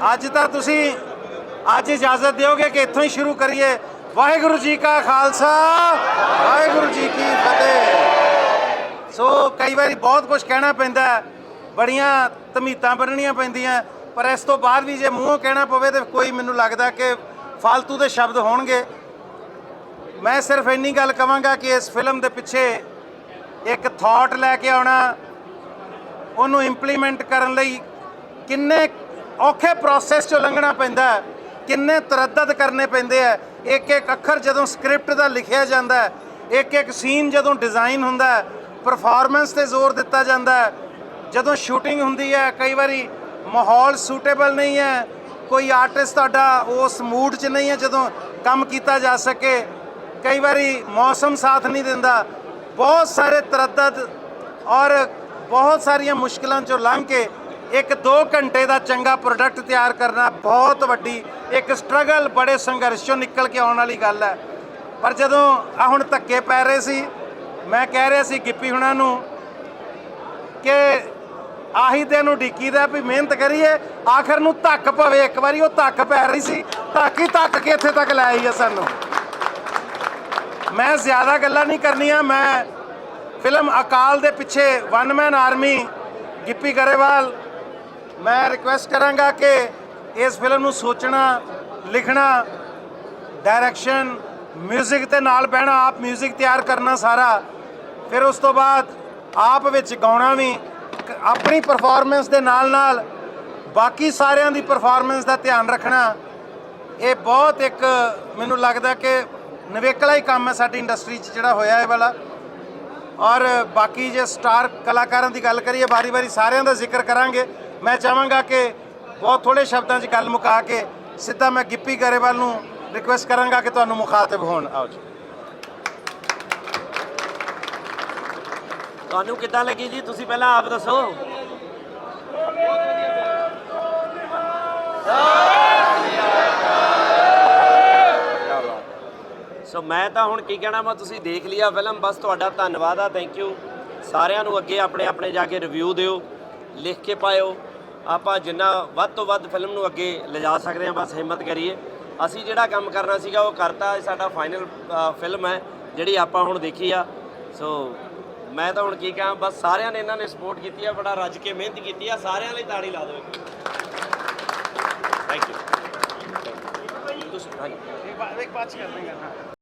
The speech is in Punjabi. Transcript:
ਅੱਜ ਤਾਂ ਤੁਸੀਂ ਅੱਜ ਇਜਾਜ਼ਤ ਦਿਓਗੇ ਕਿ ਇੱਥੋਂ ਹੀ ਸ਼ੁਰੂ ਕਰੀਏ। ਵਾਹਿਗੁਰੂ ਜੀ ਕਾ ਖਾਲਸਾ, ਵਾਹਿਗੁਰੂ ਜੀ ਕੀ ਫਤਿਹ। ਸੋ ਕਈ ਵਾਰੀ ਬਹੁਤ ਕੁਝ ਕਹਿਣਾ ਪੈਂਦਾ ਬੜੀਆਂ ਧਮੀਤਾਂ ਬੰਨਣੀਆਂ ਪੈਂਦੀਆਂ, ਪਰ ਇਸ ਤੋਂ ਬਾਅਦ ਵੀ ਜੇ ਮੂੰਹੋਂ ਕਹਿਣਾ ਪਵੇ ਤੇ ਕੋਈ ਮੈਨੂੰ ਲੱਗਦਾ ਕਿ ਫालतू ਦੇ ਸ਼ਬਦ ਹੋਣਗੇ। ਮੈਂ ਸਿਰਫ ਇੰਨੀ ਗੱਲ ਕਵਾਂਗਾ ਕਿ ਇਸ ਫਿਲਮ ਦੇ ਪਿੱਛੇ ਇੱਕ ਥਾਟ ਲੈ ਕੇ ਆਉਣਾ, ਉਹਨੂੰ ਇੰਪਲੀਮੈਂਟ ਕਰਨ ਲਈ ਕਿੰਨੇ ਔਖੇ ਪ੍ਰੋਸੈਸ ਚੋਂ ਲੰਘਣਾ ਪੈਂਦਾ ਹੈ। ਕਿੰਨੇ ਤਰੱਦਦ ਕਰਨੇ ਪੈਂਦੇ ਆ ਇੱਕ ਇੱਕ ਅੱਖਰ ਜਦੋਂ ਸਕ੍ਰਿਪਟ ਦਾ ਲਿਖਿਆ ਜਾਂਦਾ ਹੈ, ਇੱਕ ਇੱਕ ਸੀਨ ਜਦੋਂ ਡਿਜ਼ਾਈਨ ਹੁੰਦਾ ਹੈ ਪਰਫਾਰਮੈਂਸ ਤੇ ਜ਼ੋਰ ਦਿੱਤਾ ਜਾਂਦਾ ਹੈ। ਜਦੋਂ ਸ਼ੂਟਿੰਗ ਹੁੰਦੀ ਹੈ, ਕਈ ਵਾਰੀ ਮਾਹੌਲ ਸੂਟੇਬਲ ਨਹੀਂ ਹੈ। ਕੋਈ ਆਰਟਿਸਟ ਤੁਹਾਡਾ ਉਸ ਮੂਡ 'ਚ ਨਹੀਂ ਹੈ ਜਦੋਂ ਕੰਮ ਕੀਤਾ ਜਾ ਸਕੇ। ਕਈ ਵਾਰੀ ਮੌਸਮ ਸਾਥ ਨਹੀਂ ਦਿੰਦਾ। ਬਹੁਤ ਸਾਰੇ ਤਰੱਦਦ ਔਰ ਬਹੁਤ ਸਾਰੀਆਂ ਮੁਸ਼ਕਲਾਂ ਚੋਂ ਲੰਘ ਕੇ ਇੱਕ 2 ਘੰਟੇ ਦਾ ਚੰਗਾ ਪ੍ਰੋਡਕਟ ਤਿਆਰ ਕਰਨਾ ਬਹੁਤ ਵੱਡੀ ਇੱਕ ਸਟਰਗਲ ਬੜੇ ਸੰਘਰਸ਼ ਚੋਂ ਨਿਕਲ ਕੇ ਆਉਣ ਵਾਲੀ ਗੱਲ ਹੈ। ਪਰ ਜਦੋਂ ਆ ਹੁਣ ਧੱਕੇ ਪੈ ਰਹੇ ਸੀ, ਮੈਂ ਕਹਿ ਰਿਹਾ ਸੀ ਗਿੱਪੀ ਹੁਣਾਂ ਨੂੰ ਕਿ ਆਹੀ ਦਿਨ ਉਡੀਕੀ ਦਾ ਵੀ ਮਿਹਨਤ ਕਰੀਏ, ਆਖਰ ਨੂੰ ਧੱਕ ਪਵੇ, ਇੱਕ ਵਾਰੀ ਉਹ ਧੱਕ ਪੈ ਰਹੀ ਸੀ, ਧੱਕ ਹੀ ਧੱਕ ਕੇ ਇੱਥੇ ਤੱਕ ਲੈ ਆਈ ਹੈ ਸਾਨੂੰ। ਮੈਂ ਜ਼ਿਆਦਾ ਗੱਲਾਂ ਨਹੀਂ ਕਰਨੀਆਂ, ਮੈਂ ਫਿਲਮ ਅਕਾਲ ਦੇ ਪਿੱਛੇ one man army Gippy Grewal ਮੈਂ ਰਿਕੁਐਸਟ ਕਰਾਂਗਾ ਕਿ ਇਸ ਫਿਲਮ ਨੂੰ ਸੋਚਣਾ ਲਿਖਣਾ ਡਾਇਰੈਕਸ਼ਨ 뮤직 ਤੇ ਨਾਲ ਬਹਿਣਾ ਆਪ 뮤직 ਤਿਆਰ ਕਰਨਾ ਸਾਰਾ ਫਿਰ ਉਸ ਤੋਂ ਬਾਅਦ ਆਪ ਵਿੱਚ ਗਾਉਣਾ ਵੀ ਕ- ਆਪਣੀ ਪਰਫਾਰਮੈਂਸ ਦੇ ਨਾਲ ਨਾਲ ਬਾਕੀ ਸਾਰਿਆਂ ਦੀ ਪਰਫਾਰਮੈਂਸ ਦਾ ਧਿਆਨ ਰੱਖਣਾ ਇਹ ਬਹੁਤ ਇੱਕ ਮੈਨੂੰ ਲੱਗਦਾ ਕਿ ਨਵੇਕਲਾ ਹੀ ਕੰਮ ਹੈ ਸਾਡੀ ਇੰਡਸਟਰੀ 'ਚ ਜਿਹੜਾ ਹੋਇਆ ਇਹ ਵਾਲਾ ਔਰ ਬਾਕੀ ਜੇ ਸਟਾਰ ਕਲਾਕਾਰਾਂ ਦੀ ਗੱਲ ਕਰੀਏ ਵਾਰੀ-ਵਾਰੀ ਸਾਰਿਆਂ ਦਾ ਜ਼ਿਕਰ ਕਰਾਂਗੇ ਮੈਂ ਚਾਹਾਂਗਾ ਕਿ ਬਹੁਤ ਥੋੜੇ ਸ਼ਬਦਾਂ 'ਚ ਗੱਲ ਮੁਕਾ ਕੇ ਸਿੱਧਾ ਮੈਂ ਗਿੱਪੀ ਗਰੇਵਾਲ ਨੂੰ ਰਿਕੁਐਸਟ ਕਰਾਂਗਾ ਕਿ ਤੁਹਾਨੂੰ ਮੁਖਾਤਿਬ ਹੋਣ। ਆਓ ਜੀ। ਤੁਹਾਨੂੰ ਕਿੱਦਾਂ ਲੱਗੀ ਜੀ? ਤੁਸੀਂ ਪਹਿਲਾਂ ਆਪ ਦੱਸੋ। ਸੋ ਮੈਂ ਤਾਂ ਹੁਣ ਕੀ ਕਹਿਣਾ, ਮੈਂ ਤੁਸੀਂ ਦੇਖ ਲਿਆ ਫਿਲਮ। ਬਸ ਤੁਹਾਡਾ ਧੰਨਵਾਦ ਆ ਥੈਂਕ ਯੂ ਸਾਰਿਆਂ ਨੂੰ ਅੱਗੇ ਆਪਣੇ ਆਪਣੇ ਜਾ ਕੇ ਰਿਵਿਊ ਦਿਓ, ਲਿਖ ਕੇ ਪਾਇਓ। ਆਪਾਂ ਜਿੰਨਾ ਵੱਧ ਤੋਂ ਵੱਧ ਫਿਲਮ ਨੂੰ ਅੱਗੇ ਲਿਜਾ ਸਕਦੇ ਹਾਂ ਬਸ ਹਿੰਮਤ ਕਰੀਏ ਅਸੀਂ ਜਿਹੜਾ ਕੰਮ ਕਰਨਾ ਸੀਗਾ ਉਹ ਕਰਤਾ ਇਹ ਸਾਡਾ ਫਾਈਨਲ ਫਿਲਮ ਹੈ ਜਿਹੜੀ ਆਪਾਂ ਹੁਣ ਦੇਖੀ ਆ ਸੋ ਮੈਂ ਤਾਂ ਹੁਣ ਕੀ ਕਹਾਂ ਬਸ ਸਾਰਿਆਂ ਨੇ ਇਹਨਾਂ ਨੇ ਸਪੋਰਟ ਕੀਤੀ ਆ ਬੜਾ ਰੱਜ ਕੇ ਮਿਹਨਤ ਕੀਤੀ ਆ ਸਾਰਿਆਂ ਲਈ ਤਾੜੀ ਲਾ ਦਿਓ ਥੈਂਕ ਯੂ ਤੁਸੀਂ ਹਾਂਜੀ ਇੱਕ ਬਾਤ ਇੱਕ ਬਾਤ ਕਰ